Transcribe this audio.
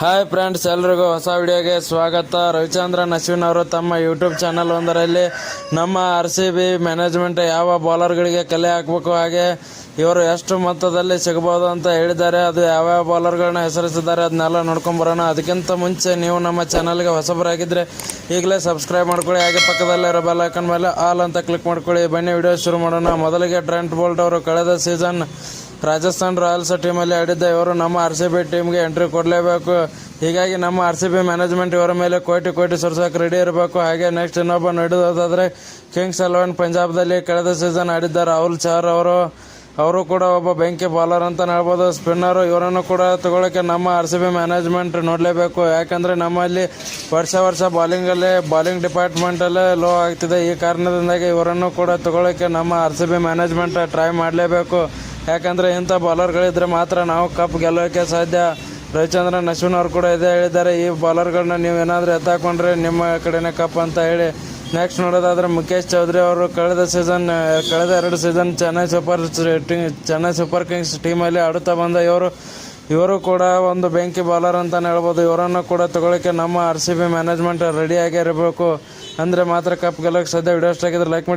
Hi friends ಎಲ್ರಿಗೂ ಹೊಸ ವಿಡಿಯೋಗೆ ಸ್ವಾಗತ. ರವಿಚಂದ್ರನ್, ಅಶ್ವಿನ್ ಅವರು ತಮ್ಮ ಯೂಟ್ಯೂಬ್ ಚಾನಲ್ ಒಂದರಲ್ಲಿ ನಮ್ಮ ಆರ್ ಸಿ ಬಿ ಮ್ಯಾನೇಜ್ಮೆಂಟ್ ಯಾವ ಬೌಲರ್ಗಳಿಗೆ ಕಲೆ ಹಾಕಬೇಕು, ಹಾಗೆ ಇವರು ಎಷ್ಟು ಮೊತ್ತದಲ್ಲಿ ಸಿಗಬಹುದು ಅಂತ ಹೇಳಿದ್ದಾರೆ, ಅದು ಯಾವ್ಯಾವ ಬೌಲರ್ಗಳನ್ನ ಹೆಸರಿಸಿದ್ದಾರೆ ಅದನ್ನೆಲ್ಲ ನೋಡ್ಕೊಂಬರೋಣ ಅದಕ್ಕಿಂತ ಮುಂಚೆ ನೀವು ನಮ್ಮ ಚಾನಲ್ಗೆ ಹೊಸಬರಾಗಿದ್ದರೆ ಈಗಲೇ ಸಬ್ಸ್ಕ್ರೈಬ್ ಮಾಡ್ಕೊಳ್ಳಿ, ಹಾಗೆ ಪಕ್ಕದಲ್ಲಿರೋ ಬೆಲ್ ಐಕನ್ ಮೇಲೆ ಆಲ್ ಅಂತ ಕ್ಲಿಕ್ ಮಾಡ್ಕೊಳ್ಳಿ. ಬನ್ನಿ ವಿಡಿಯೋ ಶುರು ಮಾಡೋಣ. ಮೊದಲಿಗೆ ಟ್ರೆಂಟ್ ಬೋಲ್ಟ್ ಅವರು ಕಳೆದ ಸೀಸನ್ ರಾಜಸ್ಥಾನ್ ರಾಯಲ್ಸ್ ಟೀಮಲ್ಲಿ ಆಡಿದ್ದ ಇವರು ನಮ್ಮ ಆರ್ ಸಿ ಬಿ ಟೀಮ್ಗೆ ಎಂಟ್ರಿ ಕೊಡಲೇಬೇಕು. ಹೀಗಾಗಿ ನಮ್ಮ ಆರ್ ಸಿ ಬಿ ಮ್ಯಾನೇಜ್ಮೆಂಟ್ ಇವರ ಮೇಲೆ ಕೋಟಿ ಕೋಟಿ ಸುರ್ಸೋಕೆ ರೆಡಿ ಇರಬೇಕು. ಹಾಗೆ ನೆಕ್ಸ್ಟ್ ಇನ್ನೊಬ್ಬ ನಡೆಯೋದಾದರೆ ಕಿಂಗ್ಸ್ ಎಲೆವೆನ್ ಪಂಜಾಬ್ದಲ್ಲಿ ಕಳೆದ ಸೀಸನ್ ಆಡಿದ್ದ ರಾಹುಲ್ ಚಹರ್ ಅವರು. ಅವರು ಕೂಡ ಒಬ್ಬ ಬೆಂಕಿ ಬಾಲರ್ ಅಂತ ಹೇಳ್ಬೋದು. ಸ್ಪಿನ್ನರು ಇವರನ್ನು ಕೂಡ ತಗೊಳ್ಳೋಕ್ಕೆ ನಮ್ಮ ಆರ್ ಸಿ ಬಿ ಮ್ಯಾನೇಜ್ಮೆಂಟ್ ನೋಡಲೇಬೇಕು. ಯಾಕಂದರೆ ನಮ್ಮಲ್ಲಿ ವರ್ಷ ವರ್ಷ ಬಾಲಿಂಗಲ್ಲೇ ಬಾಲಿಂಗ್ ಡಿಪಾರ್ಟ್ಮೆಂಟಲ್ಲೇ ಲೋ ಆಗ್ತಿದೆ. ಈ ಕಾರಣದಿಂದಾಗಿ ಇವರನ್ನು ಕೂಡ ತಗೊಳ್ಳೋಕ್ಕೆ ನಮ್ಮ R C B management try ಮಾಡಲೇಬೇಕು. ಯಾಕಂದರೆ ಇಂಥ ಬೌಲರ್ಗಳಿದ್ದರೆ ಮಾತ್ರ ನಾವು ಕಪ್ ಗೆಲ್ಲೋಕ್ಕೆ ಸಾಧ್ಯ. ರವಿಚಂದ್ರನ್ ಅಶ್ವಿನ್ ಅವರು ಕೂಡ ಇದೇ ಹೇಳಿದ್ದಾರೆ. ಈ ಬಾಲರ್ಗಳನ್ನ ನೀವು ಏನಾದರೂ ಎತ್ತಾಕೊಂಡ್ರೆ ನಿಮ್ಮ ಕಡೆನೇ ಕಪ್ ಅಂತ ಹೇಳಿ. ನೆಕ್ಸ್ಟ್ ನೋಡೋದಾದ್ರೆ ಮುಖೇಶ್ ಚೌಧರಿ ಅವರು ಕಳೆದ ಸೀಸನ್ ಕಳೆದ ಎರಡು season Chennai super Chennai super kings ಟೀಮಲ್ಲಿ ಆಡುತ್ತಾ ಬಂದ ಇವರು. ಇವರು ಕೂಡ ಒಂದು ಬೆಂಕಿ ಬಾಲರ್ ಅಂತಲೇ ಹೇಳ್ಬೋದು. ಇವರನ್ನು ಕೂಡ ತಗೊಳ್ಳೋಕ್ಕೆ ನಮ್ಮ ಆರ್ ಸಿ ಬಿ ಮ್ಯಾನೇಜ್ಮೆಂಟ್ ರೆಡಿಯಾಗಿರಬೇಕು ಅಂದರೆ ಮಾತ್ರ ಕಪ್ ಗೆಲ್ಲೋಕ್ಕೆ ಸಾಧ್ಯ. ವಿಡಿಯೋ ಇಷ್ಟ ಆಗಿದ್ರೆ ಲೈಕ್ ಮಾಡಿ.